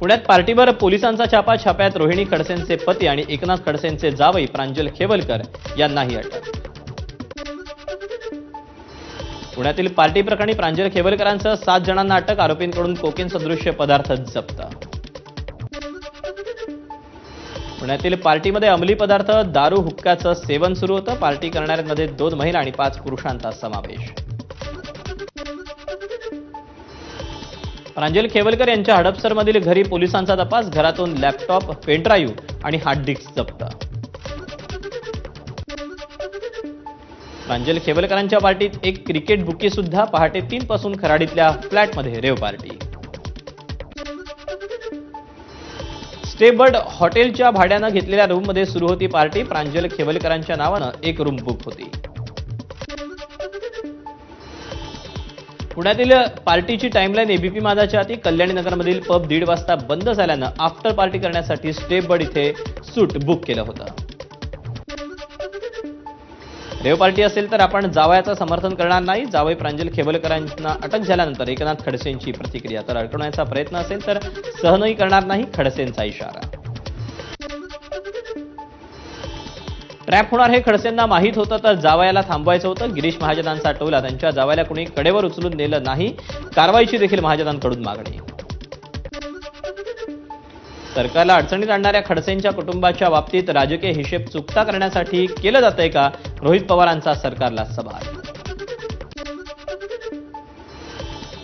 पुण्यात पार्टीवर पोलिसांचा छापा छाप्यात रोहिणी खडसेंचे पती आणि एकनाथ खडसेंचे जावई प्रांजल खेवलकर यांनाही अटक. पुण्यातील पार्टी प्रकरणी प्रांजल खेवलकरांसह सात जणांना अटक आरोपींकडून कोकेन सदृश्य पदार्थ जप्त. पुण्यातील पार्टीमध्ये अंमली पदार्थ दारू हुक्क्याचं सेवन सुरू होतं. पार्टी करणाऱ्यांमध्ये दोन महिला आणि पाच पुरुषांचा समावेश. प्रांजल खेवलकर यांच्या हडपसरमधील घरी पोलिसांचा तपास घरातून लॅपटॉप पेनड्राईव्ह आणि हार्ड डिस्क जप्त. प्रांजल खेवलकरांच्या पार्टीत एक क्रिकेट बुकी सुद्धा पहाटे तीन पासून खराडीतल्या फ्लॅटमध्ये रेव पार्टी. स्टेबर्ड हॉटेलच्या भाड्यानं घेतलेल्या रूममध्ये सुरू होती पार्टी. प्रांजल खेवलकरांच्या नावानं एक रूम बुक होती. पुण्यातील पार्टीची टाईमलाईन एबीपी माझाच्या आधी कल्याणी नगरमधील पब दीड वाजता बंद झाल्यानं आफ्टर पार्टी करण्यासाठी स्टेबर्ड इथे सूट बुक केलं होतं. रेव पार्टी असेल तर आपण जावयाचं समर्थन करणार नाही. जावई प्रांजल खेवलकरांना अटक झाल्यानंतर एकनाथ खडसेंची प्रतिक्रिया. तर अडकवण्याचा प्रयत्न असेल तर सहनही करणार नाही. खडसेंचा इशारा. ट्रॅप होणार हे खडसेंना माहीत होतं तर जावयाला थांबवायचं होतं. गिरीश महाजनांचा टोला त्यांच्या जावयाला कुणी कडेवर उचलून नेलं नाही. कारवाईची देखील महाजनांकडून मागणी. सरकारला अडचणीत आणणाऱ्या खडसेंच्या कुटुंबाच्या बाबतीत राजकीय हिशेब चुकता करण्यासाठी केलं जातंय का? रोहित पवारांचा सरकारला सवाल.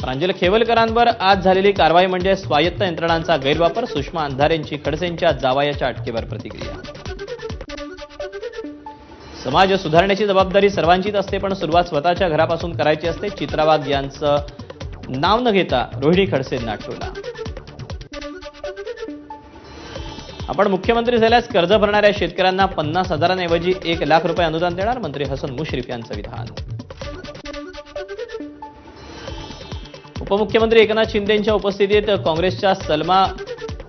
प्रांजल खेवलकरांवर आज झालेली कारवाई म्हणजे स्वायत्त यंत्रणांचा गैरवापर सुषमा अंधारेंची खडसेंच्या जावायाच्या अटकेवर प्रतिक्रिया. समाज सुधारण्याची जबाबदारी सर्वांचीच असते पण सुरुवात स्वतःच्या घरापासून करायची असते. चित्रावाग यांचं नाव न घेता रोहिणी खडसेंना टोला आपण मुख्यमंत्री झाल्यास कर्ज भरणाऱ्या शेतकऱ्यांना पन्नास हजारांऐवजी एक लाख रुपये अनुदान देणार मंत्री हसन मुश्रीफ यांचं विधान. उपमुख्यमंत्री एकनाथ शिंदेंच्या उपस्थितीत काँग्रेसच्या सलमा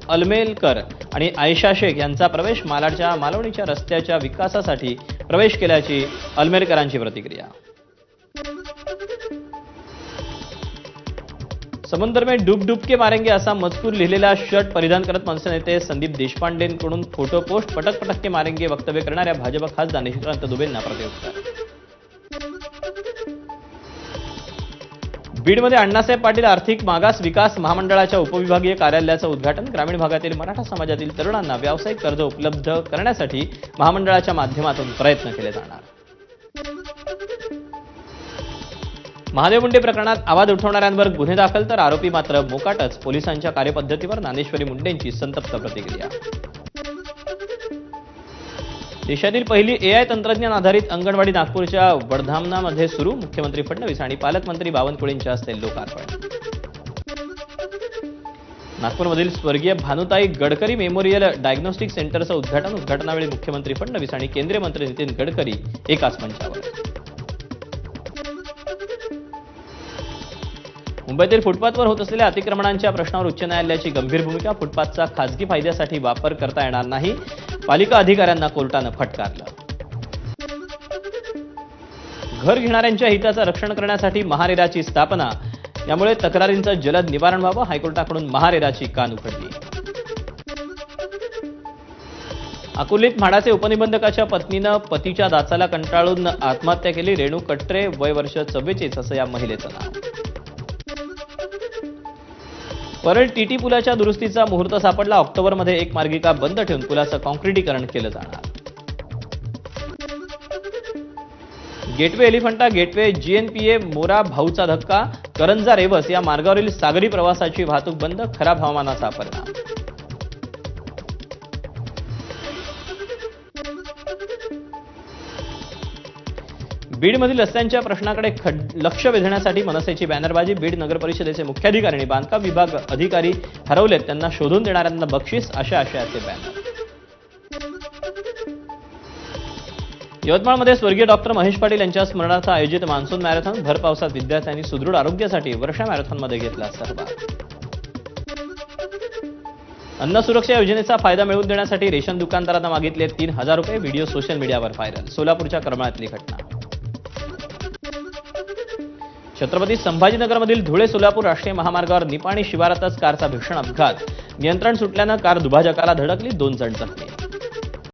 अलमेलकर आणि आयशा शेख यांचा प्रवेश मालाडच्या मालवणीच्या रस्त्याच्या विकासासाठी प्रवेश केल्याची अलमेरकरांची प्रतिक्रिया. समंदर में डुब डुब के मारेंगे असा मजकूर लिहिलेला शर्ट परिधान करत मनसे नेते संदीप देशपांडेंकडून फोटो पोस्ट पटक पटक के मारेंगे वक्तव्य करणाऱ्या भाजप खासदार निशिकांत दुबेंना प्रतिउत्तर. बीडमध्ये अण्णासाहेब पाटील आर्थिक मागास विकास महामंडळाच्या उपविभागीय कार्यालयाचं उद्घाटन. ग्रामीण भागातील मराठा समाजातील तरुणांना व्यावसायिक कर्ज उपलब्ध करण्यासाठी महामंडळाच्या माध्यमातून प्रयत्न केले जाणार. महादेव मुंडे प्रकरणात आवाज उठवणाऱ्यांवर गुन्हे दाखल तर आरोपी मात्र मोकाटच. पोलिसांच्या कार्यपद्धतीवर ज्ञानेश्वरी मुंडेंची संतप्त प्रतिक्रिया. देशातील पहिली एआय तंत्रज्ञान आधारित अंगणवाडी नागपूरच्या वडधामनामध्ये सुरू. मुख्यमंत्री फडणवीस आणि पालकमंत्री बावनकुळेंच्या हस्ते लोकार्पण. नागपूरमधील स्वर्गीय भानुताई गडकरी मेमोरियल डायग्नोस्टिक सेंटरचं उद्घाटन. उद्घाटनावेळी मुख्यमंत्री फडणवीस आणि केंद्रीय मंत्री नितीन गडकरी एकाच मंचावर. मुंबईतील फुटपाथवर होत असलेल्या अतिक्रमणांच्या प्रश्नावर उच्च न्यायालयाची गंभीर भूमिका फुटपाथचा खासगी फायद्यासाठी वापर करता येणार नाही पालिका अधिकाऱ्यांना कोर्टानं फटकारलं. घर घेणाऱ्यांच्या हिताचं रक्षण करण्यासाठी महारेराची स्थापना यामुळे तक्रारींचं जलद निवारण व्हावं हायकोर्टाकडून महारेराची कान उघडली. अकोलीत म्हाडाचे उपनिबंधकाच्या पत्नीनं पतीच्या दाचाला कंटाळून आत्महत्या केली रेणू कट्रे वय वर्ष चव्वेचाळीस असं या महिलेचं नाव. परळ टीटी पुलाच्या दुरुस्तीचा मुहूर्त सापडला. ऑक्टोबरमध्ये एक मार्गिका बंद ठेवून पुलाचं कॉन्क्रिटीकरण केलं जाणार. गेटवे एलिफंटा गेटवे जीएनपीए मोरा भाऊचा धक्का करंजा रेवस या मार्गावरील सागरी प्रवासाची वाहतूक बंद खराब हवामानाचा परिणाम. बीडमधील रस्त्यांच्या प्रश्नाकडे खड- लक्ष वेधण्यासाठी मनसेची बॅनरबाजी बीड नगर परिषदेचे मुख्याधिकारी आणि बांधकाम विभाग अधिकारी हरवलेत. त्यांना शोधून देणाऱ्यांना बक्षीस अशा आशयाचे बॅनर. यवतमाळमध्ये स्वर्गीय डॉक्टर महेश पाटील यांच्या स्मरणार्थ आयोजित मान्सून मॅरेथॉन भर पावसात विद्यार्थ्यांनी सुदृढ आरोग्यासाठी वर्षा मॅरेथॉनमध्ये घेतला सहभाग. अन्न सुरक्षा योजनेचा फायदा मिळवून देण्यासाठी रेशन दुकानदारांना मागितले तीन हजार रुपये व्हिडिओ सोशल मीडियावर व्हायरल सोलापूरच्या करमाळ्यातली घटना. छत्रपती संभाजीनगरमधील धुळे सोलापूर राष्ट्रीय महामार्गावर निपाणी शिवारातच कारचा भीषण अपघात. नियंत्रण सुटल्यानं कार दुभाजकाला धडकली दोन जण जखमी.